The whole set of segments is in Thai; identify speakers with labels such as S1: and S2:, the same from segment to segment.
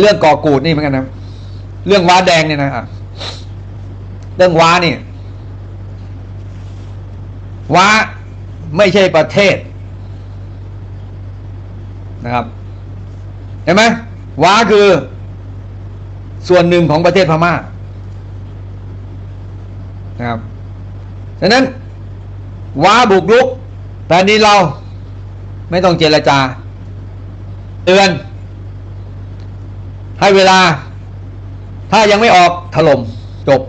S1: เรื่องก่อกูดนี่เหมือนกันนะเรื่องว้าแดงเนี่ยนะอะเรื่องว้านี่ว้าไม่ใช่ประเทศนะครับเห็นไหมว้าคือส่วนหนึ่งของประเทศพม่านะครับฉะนั้นว้าบุกรุกแผ่นดินเราไม่ต้องเจรจาเตือน ให้เวลา ถ้ายังไม่ออกถล่มจบ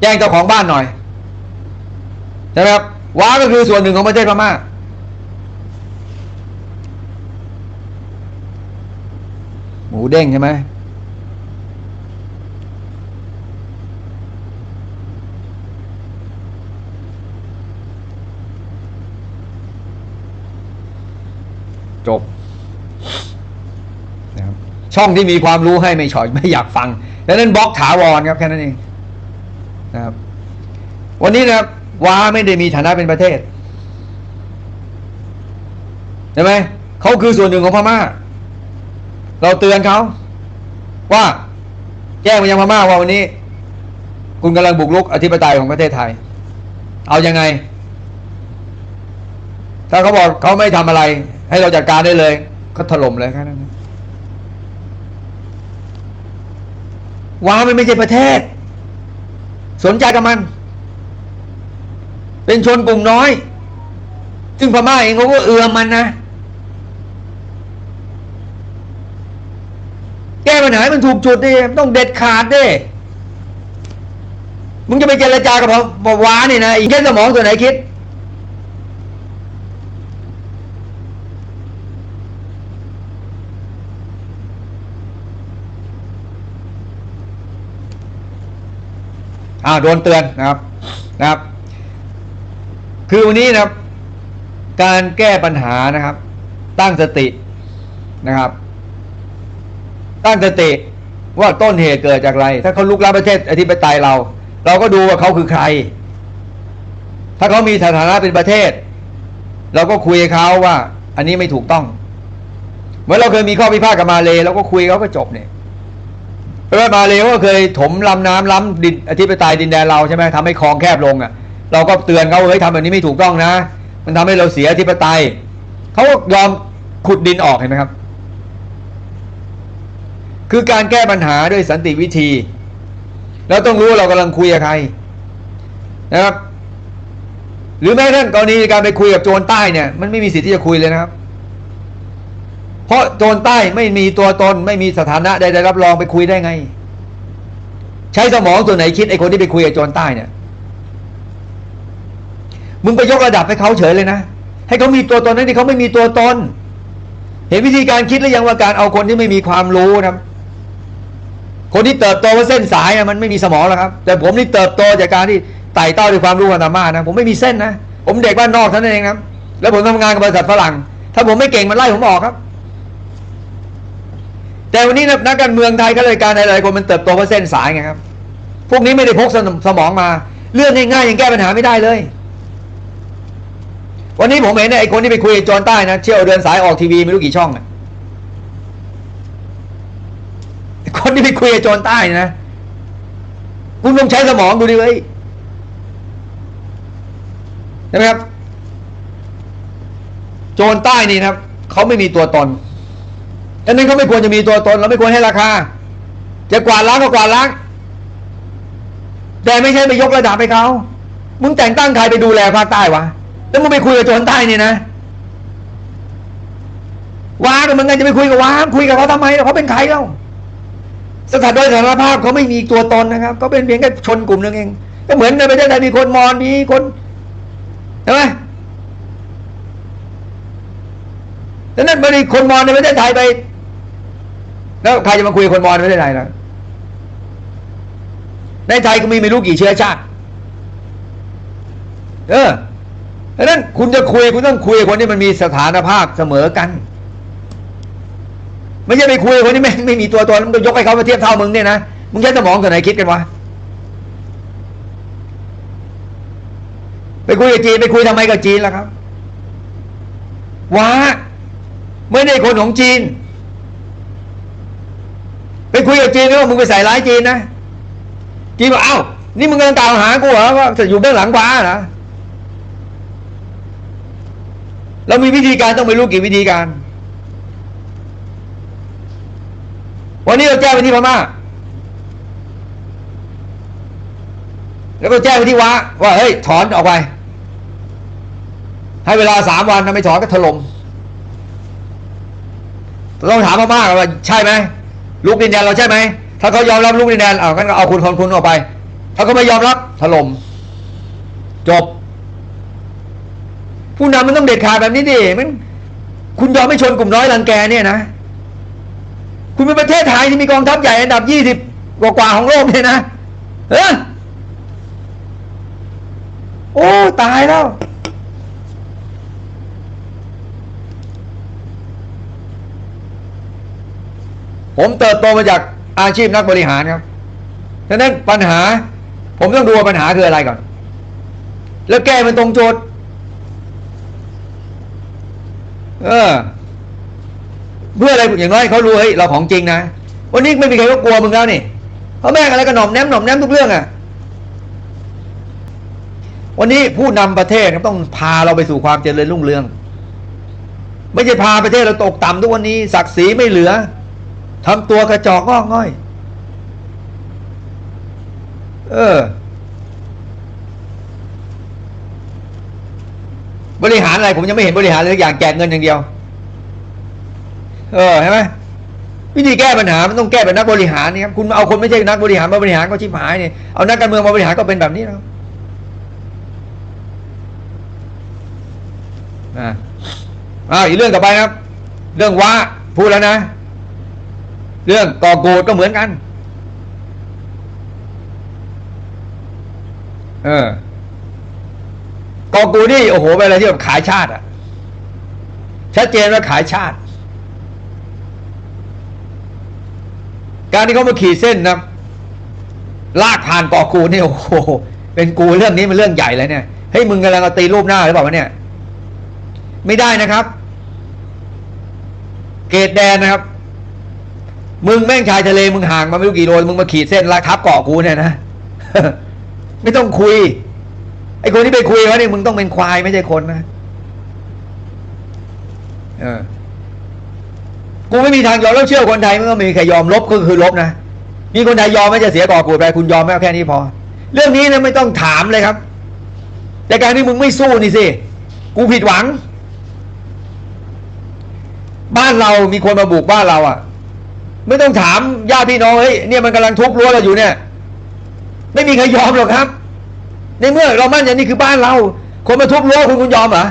S1: แจ้งเจ้าของบ้านหน่อยใช่ไหมครับว้าก็คือส่วนหนึ่งของประเทศพม่าหมูเด้งใช่ไหมจบนะครับ ช่องที่มีความรู้ให้ไม่ชอยไม่อยากฟังดังนั้นบล็อกถาวรครับแค่นั้นเองนะครับ วันนี้นะครับว้าไม่ได้มีฐานะเป็นประเทศใช่ไหมเขาคือส่วนหนึ่งของพม่า เราเตือนเขาว่าแจ้งไปยังพม่าว่าวันนี้ คุณกำลังบุกรุกอธิปไตยของประเทศไทย เอายังไง ถ้าเขาบอกเขาไม่ทำอะไร ให้เราจัดการได้เลย ก็ถล่มเลยแค่นั้นนะ ว้ามันไม่ใช่ประเทศ สนใจกับมัน เป็นชนกลุ่มน้อย ซึ่งพม่าเองเขาก็เอือมมันนะ แก้ปัญหาให้มันถูกจุดดิมันต้องเด็ดขาดดิมึงจะไปเจรจากับเขาบอกว้านี่ยนะอีกแค่สมองตัวไหนคิด อาโดนเตือนนะครับนะครับ คือวันนี้นะครับ การแก้ปัญหานะครับ ตั้งสตินะครับ ตั้งสติว่าต้นเหตุเกิดจากอะไร ถ้าเขาลุกล้ำประเทศอธิปไตยเรา เราก็ดูว่าเขาคือใคร ถ้าเขามีสถานะเป็นประเทศ เราก็คุยเขาว่า อันนี้ไม่ถูกต้อง เหมื่อนเราเคยมีข้อพิพาทกับมาเลเราก็คุยเขาก็จบเนี่ย เพราะว่ามาเลเขาก็เคยถมลำน้ำล้ำดินอธิปไตยดินแดนเราใช่ไหมทำให้คลองแคบลงอะ เราก็เตือนเขาเฮ้ยทำแบบนี้ไม่ถูกต้องนะ มันทำให้เราเสียอธิปไตยเขาก็ยอมขุดดินออกเห็นไหมครับ คือการแก้ปัญหาด้วยสันติวิธีเราต้องรู้ว่าเรากำลังคุยกับใครนะครับ หรือแม้กระทั่งกรณีการไปคุยกับโจรใต้เนี่ย มันไม่มีสิทธิ์ที่จะคุยเลยนะครับ เพราะโจรใต้ไม่มีตัวตน ไม่มีสถานะใดๆรับรองไปคุยได้ไง ใช้สมองตัวไหนคิดไอ้คนที่ไปคุยกับโจรใต้เนี่ยมึงไปยกระดับให้เขาเฉยเลยนะ ให้เขามีตัวตนนั้นที่เขาไม่มีตัวตน เห็นวิธีการคิดหรือยังว่าการเอาคนที่ไม่มีความรู้นะคนที่เติบโตว่าเส้นสายมันไม่มีสมองหรอกครับ แต่ผมนี่เติบโตจากการที่ไต่เต้าด้วยความรู้ความสามารถนะ ผมไม่มีเส้นนะ ผมเด็กบ้านนอกเท่านั้นเองครับ แล้วผมทำงานกับบริษัทฝรั่ง ถ้าผมไม่เก่งมันไล่ผมออกครับ แต่วันนี้นักการเมืองไทยข้าราชการหลายๆคนมันเติบโตเพราะเส้นสายไงครับ พวกนี้ไม่ได้พกสมองมา เรื่องง่ายๆยังแก้ปัญหาไม่ได้เลย วันนี้ผมเห็นไอ้คนที่ไปคุยกับโจรใต้นะเที่ยวเดินสายออกทีวีไม่รู้กี่ช่องอะคนที่ไปคุยกับโจรใต้นะคุณลองใช้สมองดูดิเว้ยใช่ไหมครับ โจรใต้นี่นะครับเขาไม่มีตัวตน ดังนั้นเขาไม่ควรจะมีตัวตน เราไม่ควรให้ราคา จะกวาดล้างก็กวาดล้าง แต่ไม่ใช่ไปยกระดับไปเขามึงแต่งตั้งใครไปดูแลภาคใต้วะ แล้วมึงไปคุยกับโจรใต้นี่นะว้าก็มือนกันจะไปคุยกับว้าคุยกับเขาทำไมเขาเป็นใครเล่าสถานโดยสารภาพเขาไม่มีตัวตนนะครับเขาเป็นเพียงแค่ชนกลุ่มนึงเอง ก็เหมือนในประเทศไทยมีคนมอญมีคนใช่ไหมดังนั้นมันมีคนมอญในประเทศไทยไป แล้วใครจะมาคุยคนมอญในประเทศไทยล่ะในไทยก็มีไม่รู้กี่เชื้อชาติ เออดังนั้นคุณจะคุยคุณต้องคุยคนที่มันมีสถานภาพเสมอกัน ไม่ใช่ไปคุยคนที่ไม่ไม่มีตัวตนมึงก็ยกให้เขามาเทียบเท่ามึงเนี่ยนะ มึงใช้สมองตัวไหนคิดกันวะ ไปคุยกับจีนไปคุยทำไมกับจีนล่ะครับว้าไม่ได้คนของจีน ไปคุยกับจีนว่ามึงไปใส่ร้ายจีนนะจีนบอกเอ้านี่มึงกำลังกล่าวหากูเหรอว่าจะอยู่เบื้องหลังฟ้าเหรอเรามีวิธีการต้องไม่รู้กี่วิธีการ วันนี้เราแจ้งไปที่พม่าแล้วก็แจ้งไปที่วะว่าเฮ้ยถอนออกไป ให้เวลาสามวันถ้าไม่ถอนก็ถล่มต้องถามพม่าว่าใช่ไหม ลูกดินแดนเราใช่ไหมถ้าเขายอมรับลูกดินแดนเอางั้นก็เอาคุณคนคุณออกไป ถ้าเขาไม่ยอมรับถล่มจบ ผู้นำมันต้องเด็ดขาดแบบนี้ดิมันคุณยอมไม่ชนกลุ่มน้อยรังแกเนี่ยนะ คุณเป็นประเทศไทยที่มีกองทัพใหญ่อันดับยี่สิบกว่าของโลกเนี่ยนะเออโอ้ ตายแล้ว ผมเติบโตมาจากอาชีพนักบริหารครับดังนั้นปัญหา ผมต้องดูว่าปัญหาคืออะไรก่อน แล้วแก้มันตรงโจทย์เออเพื่ออะไรอย่างน้อยเขารู้เฮ้ยเราของจริงนะวันนี้ไม่มีใครก็กลัวมึงแล้วนี่เพราะแม่งอะไรก็หน่อมแนมหน่อมแนมทุกเรื่องอะ่ะวันนี้ผู้นำประเทศต้องพาเราไปสู่ความเจริญรุ่งเรือง ไม่ใช่พาประเทศเราตกต่ำทุกวันนี้ศักดิ์ศรีไม่เหลือ ทำตัวกระจอกงอกง่อย เออ บริหารอะไรผมยังไม่เห็นบริหารเลยอย่างแจกเงินอย่างเดียว เออใช่ไหมวิธีแก้ปัญหา มันต้องแก้แบบนักบริหารนี่ครับคุณเอาคนไม่ใช่นักบริหารมาบริหารก็ชิบหายนี่เอานักการเมืองมาบริหารก็เป็นแบบนี้แล้วอ่าอ่าอีกเรื่องต่อไปครับ เรื่องว่าพูดแล้วนะ เรื่องก่อโกรธก็เหมือนกัน เออกอกูนี่โอ้โหเป็นอะไรที่แบบขายชาติอะชัดเจนว่าขายชาติ การที่เขามาขีดเส้นนะลากผ่านกอกูนี่โอ้โหเป็นกูเรื่องนี้มันเรื่องใหญ่เลยเนี่ยเฮ้ยมึงกำลังเอาตีรูปหน้าหรือเปล่าวะเนี่ย ไม่ได้นะครับ เกตแดนนะครับ มึงแม่งชายทะเลมึงห่างมาไม่รู้กี่โลมึงมาขีดเส้นลากทับเกาะกูเนี่ยนะไม่ต้องคุย ไอ้คนที่ไปคุยเขาเนี่ยมึงต้องเป็นควายไม่ใช่คนนะเออกูไม่มีทางยอมแล้วเชื่อคนไทยมันก็มีใครยอมลบก็คือลบนะมีคนไทยยอมไม่จะเสียก่อกูไปคุณยอมไหมเอาแค่นี้พอ เรื่องนี้นะไม่ต้องถามเลยครับ แต่การที่มึงไม่สู้นี่สิกูผิดหวัง บ้านเรามีคนมาบุกบ้านเราอะ ไม่ต้องถามญาติพี่น้องเฮ้ยเนี่ยมันกำลังทุบรั้วเราอยู่เนี่ย ไม่มีใครยอมหรอกครับ ในเมื่อเรามั่นใจนี่คือบ้านเรา คนมาทุบรั้วคุณคุณยอมเหรอ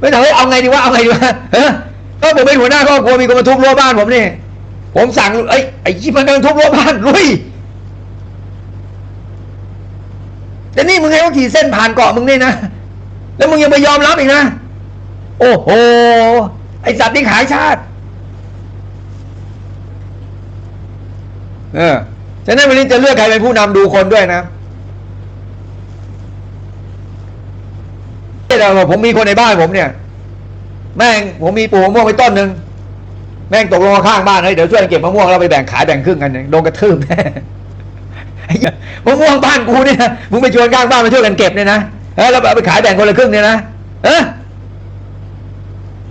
S1: ไม่ถามเฮ้ยเอาไงดีวะเอาไงดีวะเฮ้ยก็ผมเป็นหัวหน้าครอบครัวมีคนมาทุบรั้วบ้านผมนี่ผมสั่งไอ้ไอ้ยี่มันกำลังทุบรั้วบ้านลุยแต่นี่มึงไงว่าขี่เส้นผ่านเกาะมึงนี่นะแล้วมึงยังไม่ยอมรับอีกนะโอ้โหไอสัตว์นี่ขายชาติ เออฉะนั้นวันนี้จะเลือกใครเป็นผู้นำดูคนด้วยนะแต่ว่าผมมีคนในบ้านผมเนี่ย แม่งผมมีปลูกมะม่วงไปต้นหนึ่งแม่งตกลงมาข้างบ้านเฮ้ยเดี๋ยวช่วยกันเก็บมะม่วงเราไปแบ่งขายแบ่งครึ่งกันเนี่ยโดนกระทืบแน่มะม่วงบ้านกูเนี่ยมึงไปชวนข้างบ้านมาช่วยกันเก็บเนี่ยนะเออแล้วเอาไปขายแบ่งคนละครึ่งเนี่ยนะเออ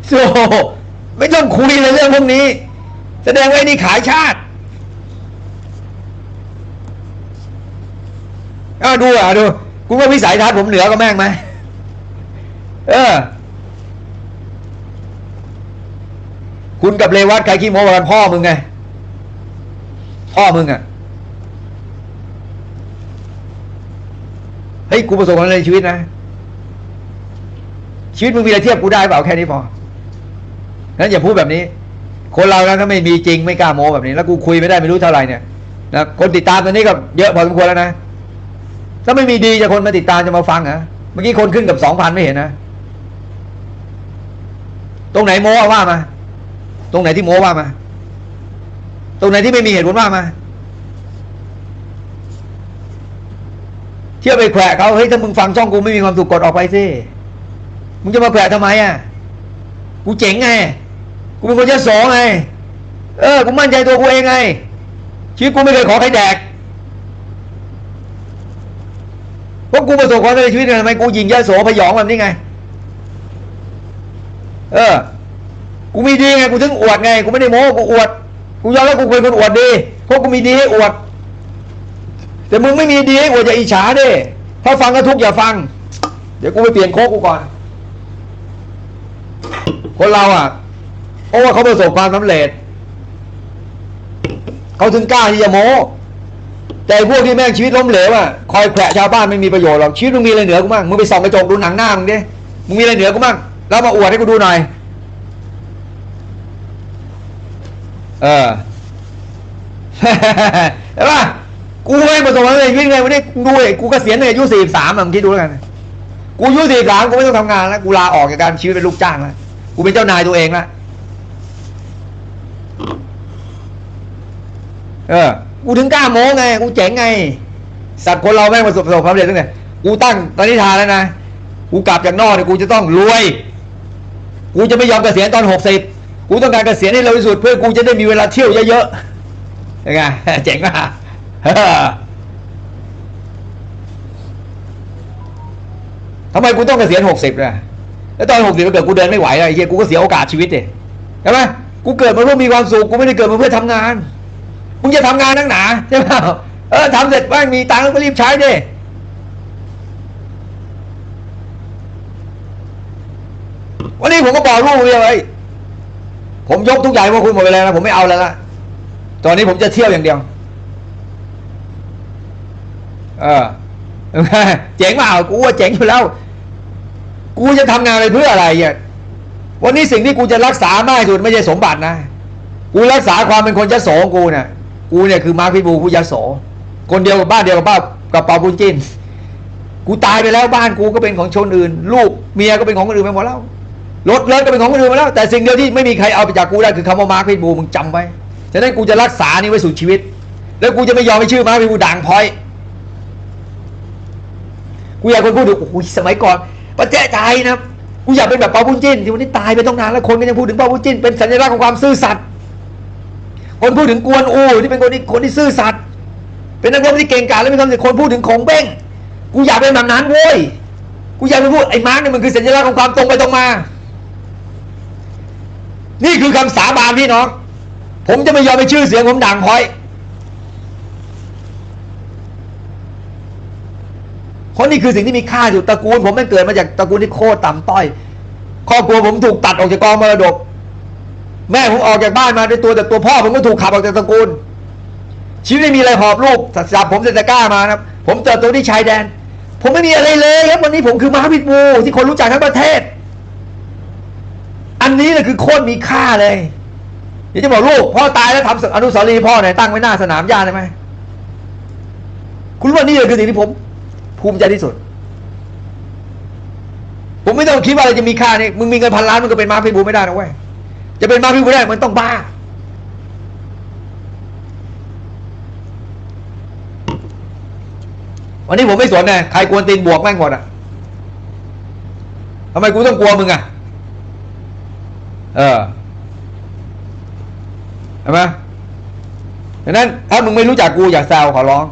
S1: โซ่ไม่ต้องคุยเลยเรื่องพวกนี้ แสดงว่านี่ขายชาติ อ้าวดูอะดูกูว่าวิสัยทัศน์ผมเหนือก็แม่งไหมเออ คุณกับเลวัตใครขี้โม้กว่ากันพ่อมึงไง พ่อมึงอะเฮ้ยกูประสบความสำเร็จในชีวิตนะ ชีวิตมึงมีอะไรเทียบกูได้เปล่าแค่นี้พองั้นอย่าพูดแบบนี้ คนเรานะถ้าไม่มีจริงไม่กล้าโม้แบบนี้ แล้วกูคุยไม่ได้ไม่รู้เท่าไหร่เนี่ยนะคนติดตามตอนนี้ก็เยอะพอสมควรแล้วนะ ถ้าไม่มีดีจะคนมาติดตามจะมาฟังเหรอเมื่อกี้คนขึ้นกับสองพันไม่เห็นนะตรงไหนโม้ว่ามา ตรงไหนที่โม้ว่ามา ตรงไหนที่ไม่มีเหตุผลว่ามา เที่ยวไปแขวะเขาเฮ้ยถ้ามึงฟังช่องกูไม่มีความสุขกดออกไปสิมึงจะมาแขวะทำไมอะ กูเจ๋งไง กูเป็นคนยโสไง เออ กูมั่นใจตัวกูเองไง ชีวิตกูไม่เคยขอใครแดก เพราะกูประสบความสำเร็จในชีวิตไงทำไมกูยิงยะโสพยองแบบนี้ไง เออ กูมีดีไงกูถึงอวดไง กูไม่ได้โม้กูอวด กูยอมรับกูเป็นคนอวดดีเพราะกูมีดีให้อวด แต่มึงไม่มีดีให้อวดอย่าอิจฉาดิถ้าฟังก็ทุกอย่าฟัง เดี๋ยวกูไปเปลี่ยนโค้กกูก่อน คนเราอะเพราะว่าเขาประสบความสำเร็จเขาถึงกล้าที่จะโม้ แต่ไอพวกที่แม่งชีวิตล้มเหลวอะคอยแขวะชาวบ้านไม่มีประโยชน์หรอกชีวิตมึงมีอะไรเหนือกูบ้างมึงไปส่องกระจกดูหนังหน้ามึงดิมึงมีอะไรเหนือกูบ้างแล้วมาอวดให้กูดูหน่อยเออเห็นปะกูไม่ประสบความสำเร็จชีวิตไงวันนี้ดูไอ้กูเกษียณในอายุสี่สามมึงคิดดูแล้วกันกูอายุสี่สามกูไม่ต้องทำงานแล้วกูลาออกจากการชีวิตเป็นลูกจ้างแล้วกูเป็นเจ้านายตัวเองแล้วเออ กูถึงกล้าโม้ไง กูเจ๋งไง สัตว์คนเราแม่งประสบความสำเร็จตั้งแต่กูตั้งตอนนิทานแล้วนะ กูกลับจากนอกเนี่ยกูจะต้องรวย กูจะไม่ยอมเกษียณตอนหกสิบกูต้องการเกษียณให้เร็วที่สุดเพื่อกูจะได้มีเวลาเที่ยวเยอะๆยังไงเจ๋งป่ะทำไมกูต้องเกษียณหกสิบล่ะแล้วตอนหกสิบเกิดกูเดินไม่ไหวแล้วไอ้เหี้ยกูก็เสียโอกาสชีวิตดิใช่ไหมกูเกิดมาเพื่อมีความสุขกูไม่ได้เกิดมาเพื่อทำงาน มึงจะทำงานนักหนาใช่ไหมเออทำเสร็จบ้างมีตังค์ก็รีบใช้ดิวันนี้ผมก็บอกลูกเลยไอ้ผมยกทุกอย่างให้พวกคุณหมดไปแล้วนะผมไม่เอาแล้วละตอนนี้ผมจะเที่ยวอย่างเดียว เออเจ๋งเปล่ากูว่าเจ๋งอยู่แล้ว กูจะทำงานไปเพื่ออะไรอะวันนี้สิ่งที่กูจะรักษามากที่สุดไม่ใช่สมบัตินะ กูรักษาความเป็นคนยโสองกูเนี่ย กูเนี่ยคือมาร์คพิบูลผู้ยโสคนเดียวกับบ้านเดียวกับบ้านกับเปาบุญจินกูตายไปแล้วบ้านกูก็เป็นของชนอื่น ลูกเมียก็เป็นของคนอื่นไปหมดแล้วรถเลิศก็เป็นของคนอื่นมาแล้ว แต่สิ่งเดียวที่ไม่มีใครเอาไปจากกูได้คือคำว่ามาร์คพิบูมึงจำไว้ฉะนั้นกูจะรักษานี่ไว้สู่ชีวิต แล้วกูจะไม่ยอมให้ชื่อมาร์คพิบูด่างพอยกูอยากคนพูดถึงโอ้ยสมัยก่อนประเจ๊ใจนะกูอยากเป็นแบบเปาบุญจินที่วันนี้ตายไปต้องนานแล้วคนก็ยังพูดถึงเปาบุญจินเป็นสัญลักษณ์ของความซื่อสัตย์ คนพูดถึงกวนอูที่เป็นคนที่คนที่ซื่อสัตย์เป็นนักรบที่เก่งกาจและมีความสามารถคนพูดถึงของเบ้งกูอยากเป็นแบบนั้นเว้ยกูอยากไปพูดไอ้มาร์กเนี่ยมันคือสัญลักษณ์ของความตรงไปตรงมา นี่คือคำสาบานพี่น้องผมจะไม่ยอมไปชื่อเสียงผมด่างพร้อยเพราะนี่คือสิ่งที่มีค่าอยู่ตระกูล ผมม่งเกิดมาจากตระกูลที่โคตรต่ำต้อย ครอบครัวผมถูกตัดออกจากกองมรดก แม่ผมออกจากบ้านมาด้วยตัวแต่ตัวพ่อผมก็ถูกขับออกจากตระกูล ชีวิตไม่มีอะไรหอบลูกจับผมเซนตะก้ามานะผมเติบโตที่ชายแดน ผมไม่มีอะไรเลยครับวันนี้ผมคือมหาวิทย์บูที่คนรู้จักทั้งประเทศ อันนี้แหละคือโคตรมีค่าเลยเดี๋ยวจะบอกลูกพ่อตายแล้วทำอนุสาวรีย์พ่อไหนตั้งไว้หน้าสนามหญ้าได้ไหมคุณรู้ว่านี่เลยคือสิ่งที่ผม ภูมิใจที่สุด ผมไม่ต้องคิดว่าอะไรจะมีค่านี่มึงมีเงินพันล้านมึงก็เป็นมาพิบูไม่ได้นะเว้ย จะเป็นมาพิบูได้มันต้องบ้า วันนี้ผมไม่สนนะใครกวนตีนบวกแม่งหมดอะทำไมกูต้องกลัวมึงอะ เออเห็นไหมดังนั้นถ้ามึงไม่รู้จักกูอย่าแซวขอร้อง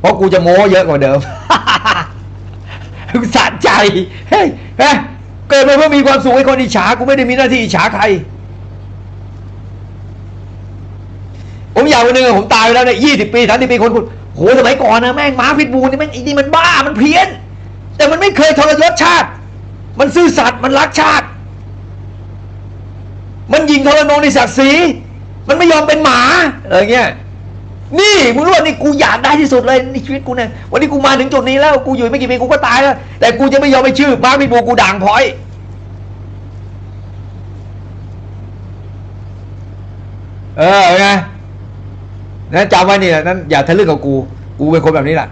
S1: เพราะกูจะโม้เยอะกว่าเดิมสะใจ เฮ้ยเฮ้ยเกิดมาเพื่อมีความสุขให้คนอิจฉา กูไม่ได้มีหน้าที่อิจฉาใคร ผม อยากวันหนึ่งผมตายไปแล้วเนี่ยยี่สิบปีสามสิบปีคนพูดโหสมัยก่อนนะแม่งม้าพิษบูนี่แม่งไอ้นี่มันบ้ามันเพี้ยน แต่มันไม่เคยทรยศชาติ มันซื่อสัตย์มันรักชาติ มันยิงทรนงในศักดิ์ศรีมันไม่ยอมเป็นหมาอะไรเงี้ยนี่มึงรู้ว่านี่กูอยากได้ที่สุดเลยในชีวิตกูเนี่ยวันนี้กูมาถึงจุดนี้แล้วกูอยู่ไม่กี่ปีกูก็ตายแล้ว แต่กูจะไม่ยอมไปชื่อม้าพิษบูกูด่างพร้อยเออไง นั้นจำไว้นี่แหละนั้นอย่าทะลึ่งกับกู กูเป็นคนแบบนี้แหละ